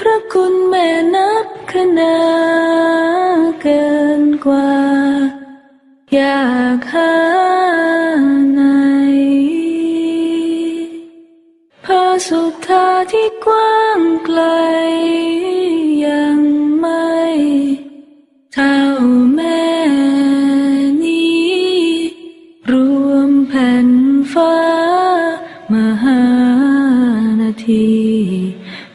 พระคุณแม่นับขนาเกินกว่า อยากหาไหนพระสุธาที่กว้างไกล ยังไม่เท่าแม่นี้ รวมแผ่นฟ้ามหานาที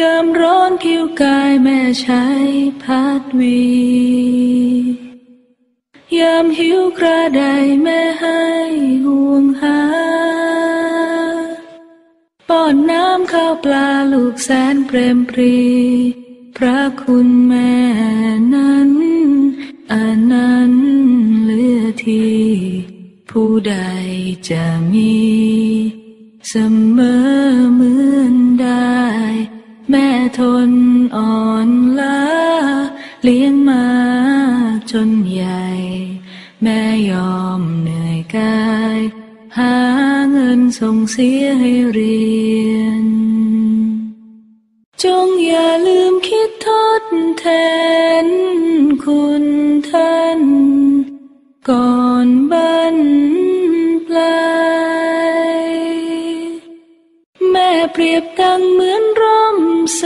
ยามร้อนผิวกายแม่ใช้พัดวี ยามหิวกระไดแม่ให้ห่วงหา ป้อนน้ำข้าวปลาลูกแสนเปรมปรี พระคุณแม่นั้นอันนั้นเลือที่ผู้ใดจะมี เสมอมือ เลี้ยงมาจนใหญ่ แม่ยอมเหนื่อยกาย หาเงินส่งเสียให้เรียน จงอย่าลืมคิดทดแทนคุณท่าน ก่อนบันปลายแม่เปรียบดังเหมือนร่มใส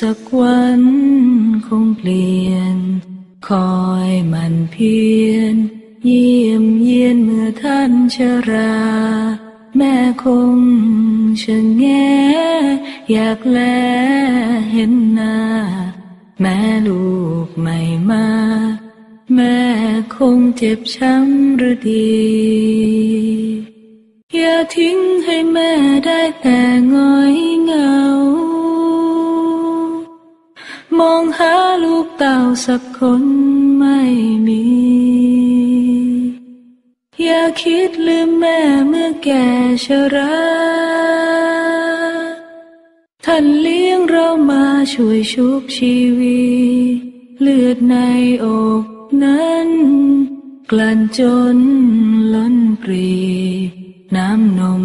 สักวันคงเปลี่ยน คอยมันเพียรเยี่ยมเยียนเมื่อท่านชรา แม่คงชะแงอยากแลเห็นหน้า แม่ลูกไม่มา แม่คงเจ็บช้ำหรือดี อย่าทิ้งให้แม่ได้แต่งอยเหงา มองหาลูกเต่าสักคนไม่มี อย่าคิดลืมแม่เมื่อแก่ชราท่านเลี้ยงเรามาช่วยชุบชีวีเลือดในอกนั้น กลั่นจนล้นปรี น้ำนม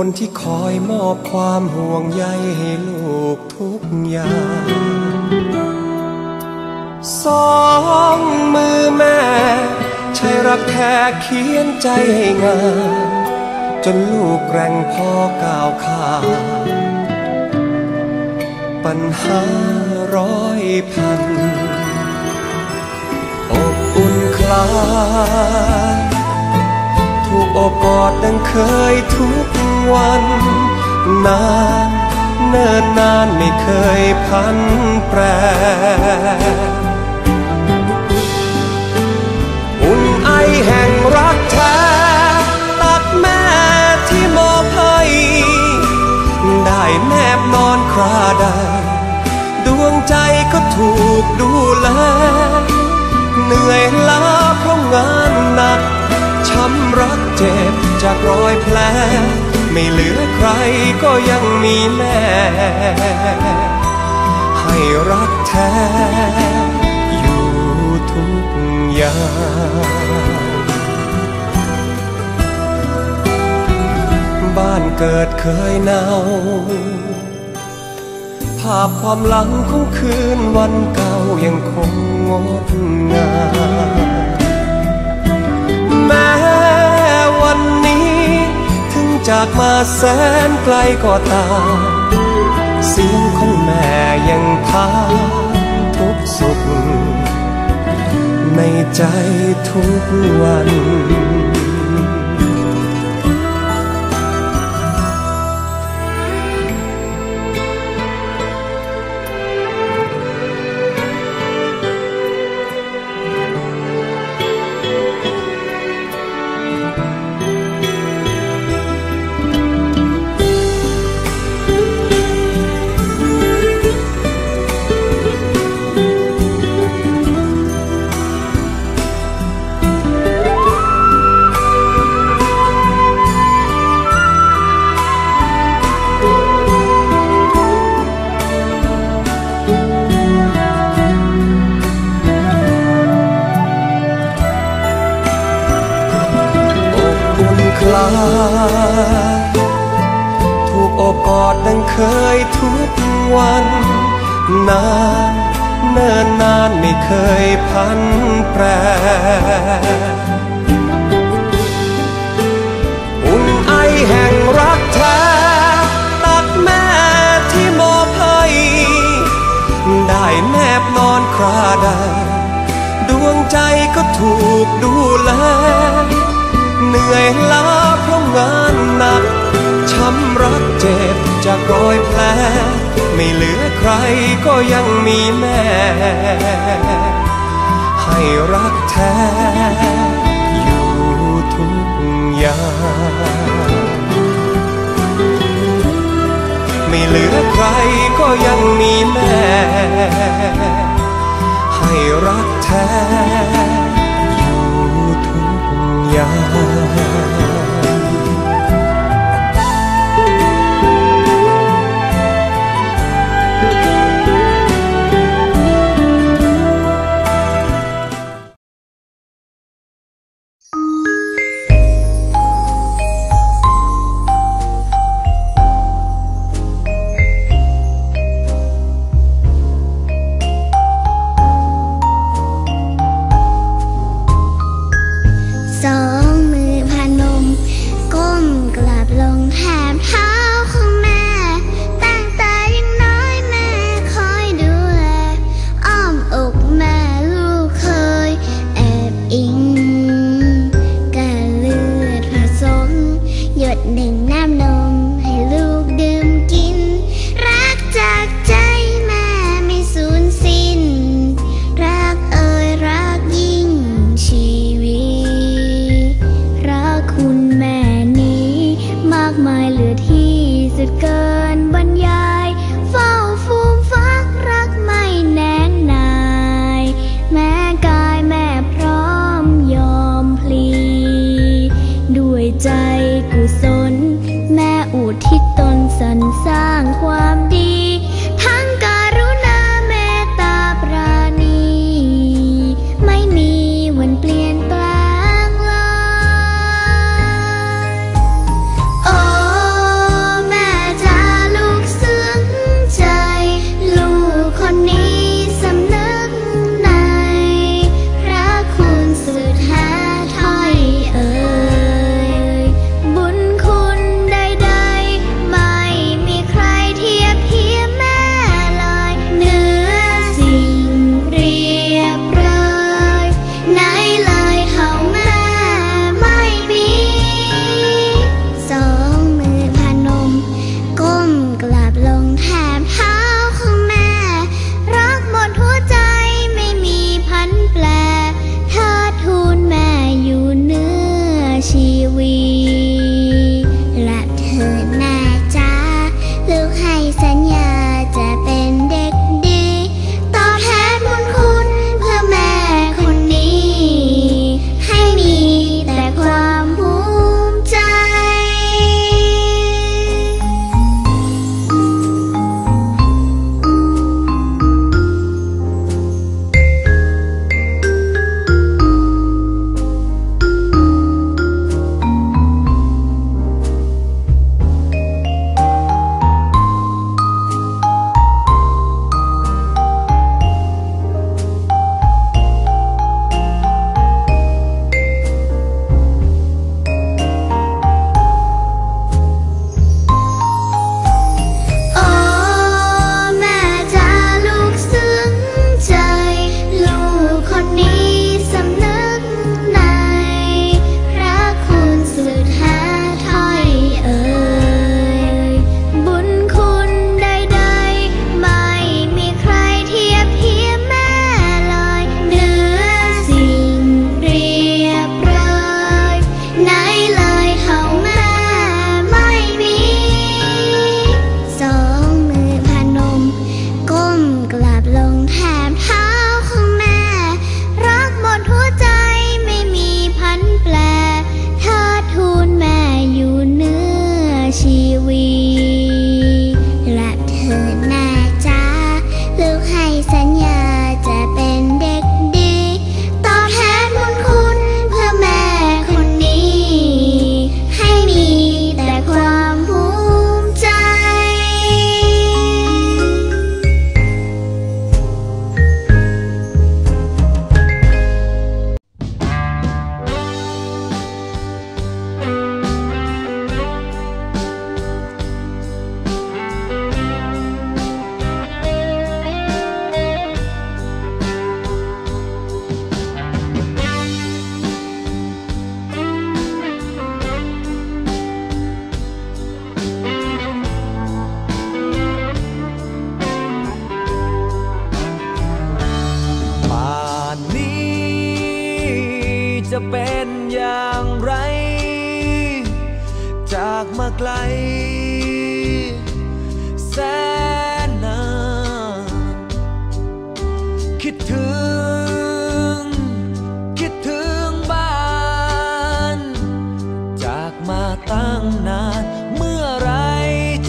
คนที่คอยมอบความห่วงใยให้ลูกทุกอย่างสองมือแม่ ใช่รักแท้เขียนใจให้งามจนลูกแรงพอก้าวข้าปัญหาร้อยพันอบอุ่นคลาย โอบกอดดังเคยทุกวัน นานเนิ่นนานไม่เคยพันแปร อุ่นไอแห่งรักแท้ตักแม่ที่มอบให้ได้แนบนอนคราดาดวงใจก็ถูกดูแล เหนื่อยล้าเพราะงานหนักช้ำรัก จ็บจากรอยแผลไม่เหลือใครก็ยังมีแม่ ให้รักแท้อยู่ทุกอย่างบ้านเกิดเคยหนาวภาพความหลังของคืนวันเก่ายังคงงดงาม จากมาแสนไกลก็ตามเสียงของแม่ยังพาทุกสุข ในใจทุกวัน เคยทุกวัน นานเนิ่นนานไม่เคยพันแปร อุ่นไอแห่งรักแท้ตักแม่ที่มอบให้ได้แนบนอนคราใดดวงใจก็ถูกดูแล เหนื่อยล้าเพราะงานหนักช้ำรักเจ็บ จากรอยแผลไม่เหลือใครก็ยังมีแม่ ให้รักแท้อยู่ทุกอย่างไม่เหลือใครก็ยังมีแม่ ให้รักแท้อยู่ทุกอย่าง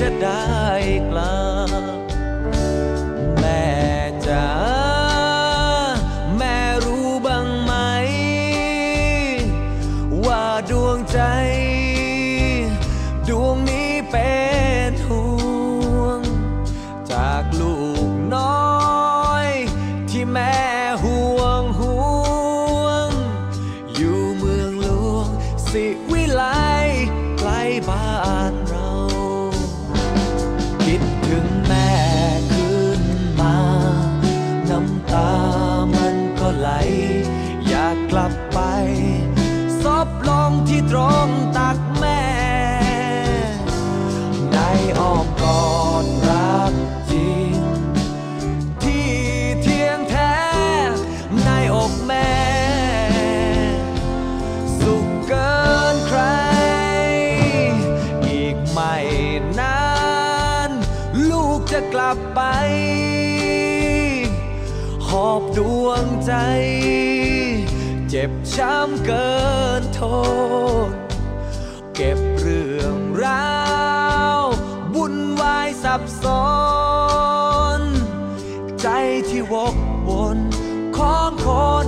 จะได้กลั จะกลับไป หอบดวงใจ เจ็บช้ำเกินโทษเก็บเรื่องราววุ่นวายสับสน ใจที่วกวนของคน